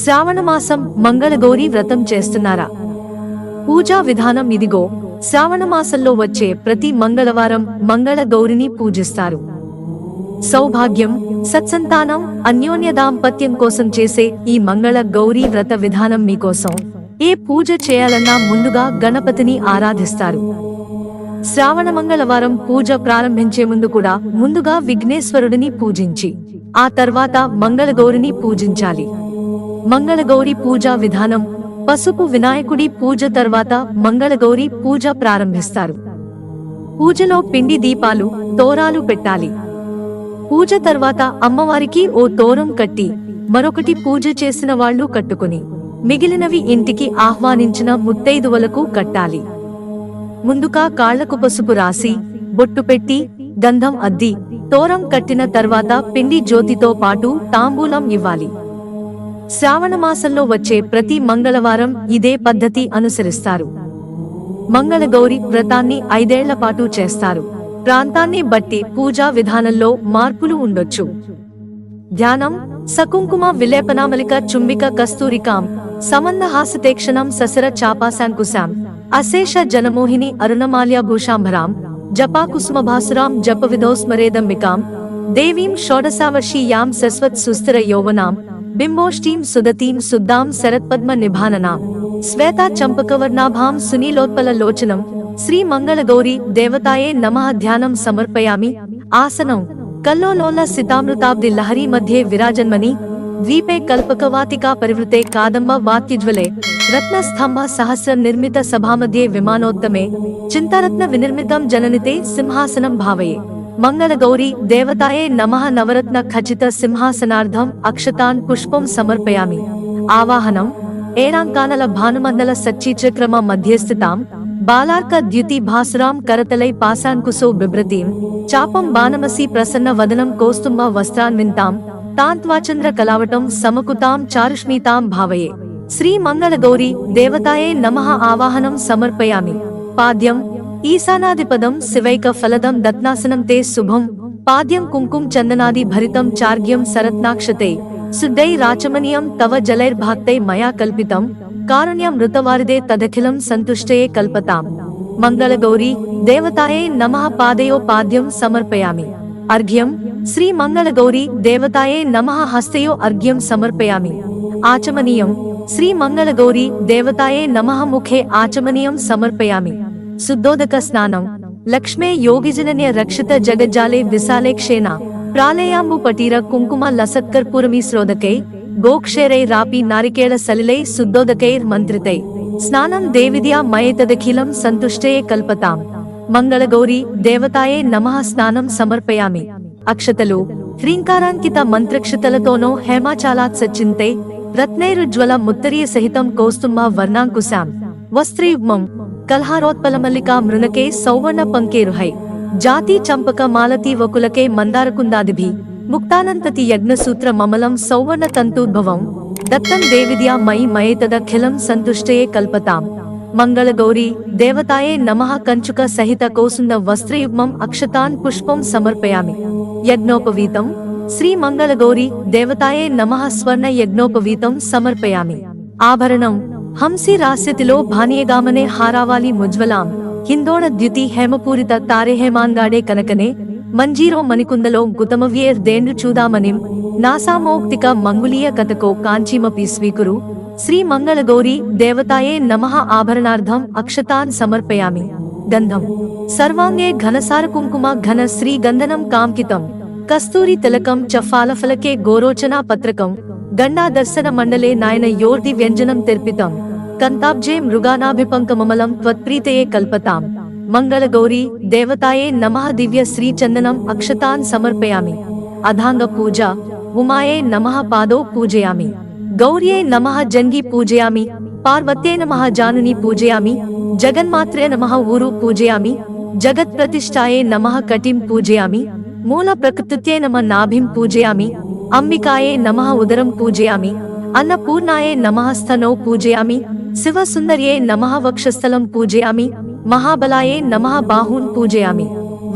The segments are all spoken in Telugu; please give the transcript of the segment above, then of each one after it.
శ్రావణమాసం మంగళగౌరి వ్రతం చేస్తున్నారా? పూజా విధానం ఇదిగో శ్రావణమాసంలో వచ్చే ప్రతి మంగళవారం మంగళ గౌరిని పూజిస్తారు. సౌభాగ్యం సత్సంతానం అన్యోన్య దాంపత్యం కోసం చేసే ఈ మంగళ గౌరీ వ్రత విధానం మీకోసం ఏ పూజ చేయాలన్నా ముందుగా గణపతిని ఆరాధిస్తారు. శ్రావణ మంగళవారం పూజ ప్రారంభించే ముందు కూడా ముందుగా విఘ్నేశ్వరుడిని పూజించి ఆ తర్వాత మంగళగౌరిని పూజించాలి. మంగళగౌరి పూజా విధానం. పసుపు వినాయకుడి పూజ తర్వాత మంగళగౌరి పూజ ప్రారంభిస్తారు. పూజలో పిండి దీపాలు తోరాలు పెట్టాలి. పూజ తర్వాత అమ్మవారికి ఓ తోరం కట్టి మరొకటి పూజ చేసిన వాళ్ళు కట్టుకుని మిగిలినవి ఇంటికి ఆహ్వానించిన ముత్తైదువలకు కట్టాలి. ముందుగా కాళ్ళకు పసుపు రాసి బొట్టు పెట్టి గంధం అద్ది తోరం కట్టిన తర్వాత పిండి జ్యోతితో పాటు తాంబూలం ఇవ్వాలి. శ్రావణమాసంలో వచ్చే ప్రతి మంగళవారం ఇదే పద్ధతి అనుసరిస్తారు. మంగళగౌరి వ్రతాన్ని ఐదేళ్ళ పాటు చేస్తారు. ప్రాంతాన్ని బట్టి పూజా విధానంలో మార్పులు ఉండొచ్చు. ధ్యానం సకుంకుమ విలేపనామలిక చుంబిక కస్తూరికాం సమంద ససర చాపాశాంకుశాం అశేష జనమోహిని అరుణమాల్య భూషాంభరాం జపాకుసుమభాసురాం జప విధోస్మరేదంబికాం దేవీం షోడశావర్షీయాం సస్వత్ సుస్థిర యౌవనాం బింబోష్టీం సుదతీం శుద్ధాం శరత్పద్మ నిభాననాం శ్వేతా చంపకవర్ణాభాం సునీలోత్పల లోచనం శ్రీ మంగళగౌరి దేవతాయే నమః ధ్యానం సమర్పయామి ఆసనం కల్లోలోల సితామృతాబ్ది లహరి మధ్యే విరాజన్మని ద్వీపే కల్పకవాతికా పరివృతే కాదంబ వాక్యజ్వలే రత్నస్తంభ సహస్ర నిర్మిత సభామధ్యే విమానోత్తమే చింతారత్న వినిర్మితం జననితే సింహాసనం భావయే మంగళగౌరీ దేవతాయే నమ నవరత్న ఖచ్చిత సింహాసనార్థం అక్షతాన్ పుష్పం సమర్పయామి. ఆవాహనం ఏరాంకానల భానుమండల సచ్చీచక్రమ మధ్యస్థితాం బాలార్క ద్యుతి భాసురాం కరతలై పాశాంకుశో బిభ్రతీం చాపం బాణమసి ప్రసన్న వదనం కోస్తుంబ వస్త్రాన్వింతాం తాంత్వాచంద్ర కలావటం సమకుతాం చారుష్మీతాం భావయే. శ్రీ మంగళగౌరీ దేవతాయే నమ ఆవాహనం సమర్పయామి. పాద్యం ఈశానాధిపదం శివైక ఫలదం దత్నాసనం తే శుభం. పాద్యం కుంకుం చందనాది భరితం చార్గ్యం సరత్నాక్షతే శుద్ధై రాచమనీయం తవ జలైర్భాక్తై మయా కల్పితం. కారుణ్యం మృతవారిదే తదఖిలం సంతుష్టయే కల్పతాం. మంగళగౌరీ దేవతాయే నమ పాదయో పాద్యం సమర్పయామి. అర్ఘ్యం శ్రీ మంగళగౌరీ దేవతాయే నమ హస్తయో అర్ఘ్యం సమర్పయామి. ఆచమనీయం శ్రీ మంగళగౌరీ దేవతాయే నమ ముఖే ఆచమనీయం సమర్పయామి. శుద్ధోదక స్నానం. లక్ష్మే యోగిజనన్య రక్షిత జగజ్జాలే విశాలే క్షేణ. ప్రాళయాంబు పటీర కుంకుమ లసత్కర్పూరమీ శ్రోదకై గోక్షేరై రాపి నారికేళ సలిలై శుద్ధోదకైర్ మంత్రితై. స్నానం దేవిద్యా మయేతదఖిలం సంతుష్టయే కల్పతాం. మంగళగౌరీ దేవతాయే నమః స్నానం సమర్పయామి. అక్షతలు హ్రీంకారాంకిత మంత్రక్షతలతోనో హేమాచాలాత్ సచ్చింతే రత్నైరుజ్వల ముత్తరీయ సహితం కౌస్తుమ వర్ణాంకుశాం. వస్త్రయుగ్మం కల్హారోత్పలమల్లికా మృణకే సౌవర్ణ పంకేరుహై జాతి చంపక మాలతి వకులకే మందారకుందాదిభి. ముక్తానంతతి యజ్ఞసూత్ర మమలం సౌవర్ణ తంతూద్భవం. దత్తం దేవిద్యా మయి మయేతదఖిలం సంతుష్టయే కల్పతాం. మంగళగౌరి దేవతాయే నమః కంచుక సహిత కౌసుంద వస్త్రయుగ్మం అక్షతాన్ పుష్పం సమర్పయామి. యజ్ఞోపవీతం. శ్రీ మంగళగౌరి దేవతాయే నమః స్వర్ణ యజ్ఞోపవీతం సమర్పయామి. ఆభరణం. హంసి రాస్యతిలో భానియగామనే హారావాలి ముజ్వలాం హిందోణ ద్యుతి హేమపూరిత తారే హేమాంగాడే కనకనే మంజీరో మణికుందలో గుతమవ్యేర్ దేండు చూదామనిం నాసామోక్తిక మంగుళీయ కథకో కాంచీమపి స్వీకురు శ్రీ మంగళగౌరి దేవతాయే నమ ఆభరణార్థం అక్షతాన్ సమర్పయామి గంధం సర్వాంగే ఘనసార కుంకుమ ఘన శ్రీ గంధనం కాంకితం కస్తూరి తిలకం చ ఫాలఫలకే గోరోచనా పత్రకం గండా దర్శన మండలే నాయన యోర్ది వ్యంజనం తెర్పితం కంతాబ్జే మృగానాభిపంకమమలం త్వత్ప్రీతయే కల్పతాం మంగళగౌరి దేవతాయే నమః దివ్య శ్రీ చందనం అక్షతాన్ సమర్పయామి అధాంగ పూజ ఉమాయే నమః పాదో పూజయామి గౌర్యే నమః జంగి పూజయామి పార్వత్యే నమః జానుని పూజయామి జగన్మాత్రే నమః ఊరు పూజయామి జగత్ ప్రతిష్టాయే నమః కటిం పూజయామి మూల ప్రకృత్యే నమ నాభిం పూజయామి అంబికాయే నమః ఉదరం పూజయామి అన్నపూర్ణాయే నమః స్థనౌ పూజయామి శివసుందర్యే నమః వక్షస్థలం పూజయామి మహాబలాయే నమః బాహూన్ పూజయామి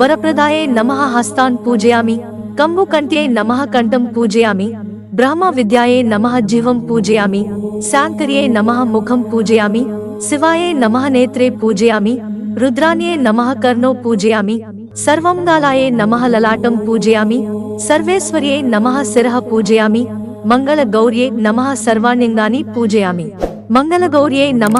వరప్రదాయే నమః హస్తాన్ పూజయామి కంబుకంఠ్యే నమః కంఠం పూజయామి బ్రహ్మ విద్యాయే నమః జీవం పూజయామి శాంకర్యే నమః ముఖం పూజయామి శివాయే నమః నేత్రే పూజయామి రుద్రాన్యే నమః కర్ణో పూజయామి సర్వంగాలాయే నమః లలాటం పూజయామి సర్వేశ్వర్యే నమః శిరః పూజయామి మంగళ గౌర్యే నమః సర్వాణ్యంగాని పూజయామి. మంగళగౌరియే నమ.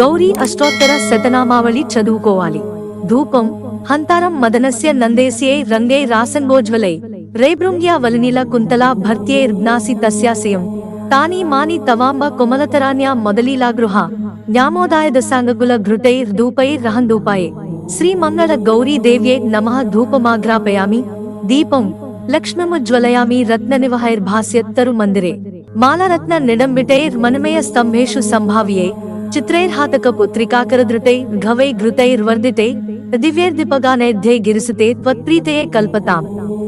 గౌరీ అష్టోత్తర శతనామావళి చదువుకోవాలి. ధూపం హంతారం మదనస్య నందేస్యే రంగే రాసంగోజ్వలై. రేభృంగ్యా వలనిల కుంతలా భర్త్యేర్జ్ఞాసి తస్యాశయం. తాని మాని తవాంబ కొమలతరాన్యా మొదలీలా గృహ. న్యామోదాయ దశాంగగుల ఘృతైర్ ధూపైర్ రహంధూపాయే. శ్రీ మంగళ గౌరీ దేవ్యే నమ ధూపమాఘ్రాపయామి. దీపం లక్ష్మముజ్వలయామి రత్న నివహైర్భాస్యత్తరు మందిరే మాలరత్న నిడంబిటైర్ మనమయ స్తంభేషు సంభావ్యే చిత్రైర్హాతక పుత్రికాకరధృతై ఘవై ఘృతైర్వర్ధితే దివ్యైర్దిపగానైర్ధ్యై గిరిసితే త్వత్ప్రీతయే కల్పతాం.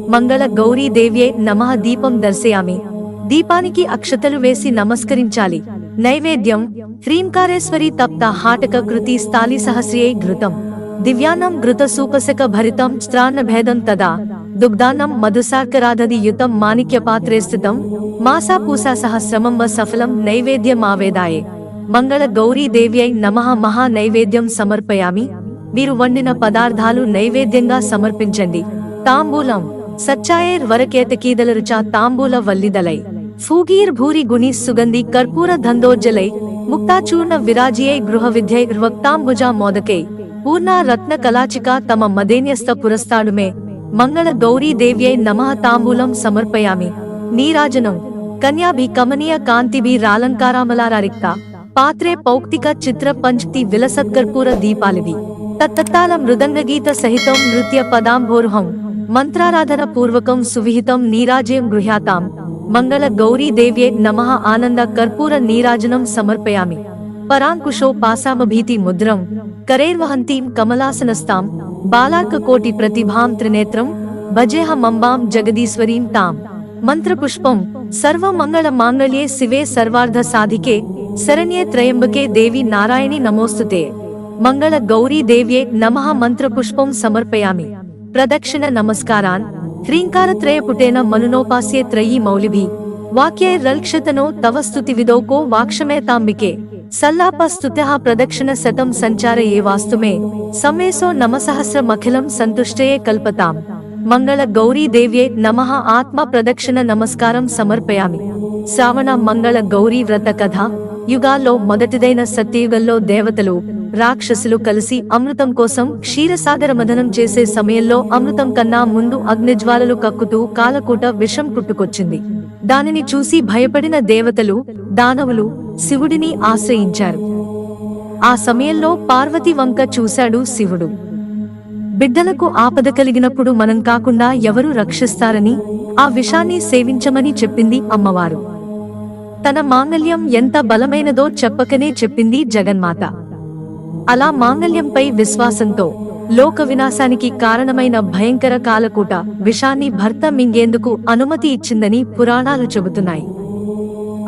మంగళ గౌరీ దేవ్యే నమః దీపం దర్శయామి. దీపానికి అక్షతలు వేసి నమస్కరించాలి. నైవేద్యం హ్రీంకారేశ్వరి తప్త హాటక కృతి స్థాలి సహస్రియై ఘృతం. దివ్యానం ఘృతసూపసక భరితం స్త్రాన్న భేదం తదా దుగ్ధానం మధుసార్కరాధది యుతం మాణిక్య పాత్రే స్థితం మాసా పూసా సహస్రమం వ సఫలం నైవేద్యమావేదాయే మంగళ గౌరీ దేవ్యై నమః మహా నైవేద్యం సమర్పయామి మీరు వండిన పదార్థాలు నైవేద్యంగా సమర్పించండి తాంబూలం సచ్చాయేర్ వరకేతకీదల రుచా తాంబూల వల్లిదలై ఫూగీర్ భూరి గుణి సుగంధి కర్పూర ధందోజ్జలై ముక్తాచూర్ణ విరాజియై గృహ విద్యై వక్తాంబుజా మోదకై పూర్ణ రత్న కలాచిక తమ మదేన్యస్త పురస్తాడుమే మంగళ గౌరీ దేవ్యై నమ తాంబూలం సమర్పయామి. నీరాజనం. కన్యాభి కమనీయ కాంతిభి రాలంకారామలారారిక్త. పాత్రే పౌక్తిక చిత్ర పంక్తి విలసత్కర్పూర దీపాలివి తత్తత్తాల మృదంగగీత సహితం నృత్య పదాంభోర్హం మంత్రారాధన పూర్వకం సువిహితం నీరాజయం గృహ్యాతాం. మంగళ గౌరీ దేవ్యే నమ ఆనంద కర్పూర నీరాజనం సమర్పయామి. పరాంకుశో పాసామభీతి ముద్రం. కరేర్వహంతీం కమలాసనస్తాం బాలార్కకోటి ప్రతిభాం త్రినేత్రం భజేహ మంబాం జగదీశ్వరీం తాం. మంత్రపుష్పం సర్వమంగళ మాంగళ్యే శివే సర్వార్ధ సాధికే శరణ్యే త్రయంబకే దేవి నారాయణి నమోస్తుతే. మంగళ గౌరీ దేవ్యే నమ మంత్రపుష్పం సమర్పయామి. ప్రదక్షిణ నమస్కారాన్. హ్రీంకారత్రయపుటేన మనునోపాస్యే త్రయీ మౌలిభి. వాక్యైరల్క్షతనో తవ స్తుతి విదోకో వాక్షమే తాంబికే సల్లాప స్తుత్యః ప్రదక్షిణ శతం సంచార ఏ వాస్తుమే సమేసో నమసహస్రమఖిలం సంతుష్టయే కల్పతాం. మంగళ గౌరీ దేవ్యే నమః ఆత్మ ప్రదక్షిణ నమస్కారం సమర్పయామి. శ్రావణ మంగళ గౌరీ వ్రత కథ యుగాల్లో మొదటిదైన సత్యయుగంలో దేవతలు రాక్షసులు కలిసి అమృతం కోసం క్షీరసాగర మదనం చేసే సమయంలో అమృతం కన్నా ముందు అగ్నిజ్వాలలు కక్కుతూ కాలకూట విషం పుట్టుకొచ్చింది దానిని చూసి భయపడిన దేవతలు దానవులు శివుడిని ఆశ్రయించారు. ఆ సమయంలో పార్వతి వంక చూశాడు శివుడు. బిడ్డలకు ఆపద కలిగినప్పుడు మనం కాకుండా ఎవరు రక్షిస్తారని ఆ విషాన్ని సేవించమని చెప్పింది అమ్మవారు. తన మాంగల్యం ఎంత బలమైనదో చెప్పకనే చెప్పింది జగన్మాత. అలా మాంగల్యంపై విశ్వాసంతో లోక వినాశానికి కారణమైన భయంకర కాలకూట విషాన్ని భర్త మింగేందుకు అనుమతి ఇచ్చిందని పురాణాలు చెబుతున్నాయి.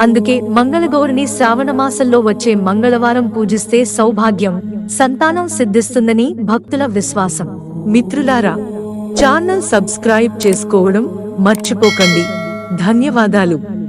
అందుకే మంగళగౌరిని శ్రావణ మాసంలో వచ్చే మంగళవారం పూజిస్తే సౌభాగ్యం. సంతానం సిద్ధిస్తుందని భక్తుల విశ్వాసం. మిత్రులారా ఛానల్ సబ్స్క్రైబ్ చేసుకోవడం మర్చిపోకండి. ధన్యవాదాలు.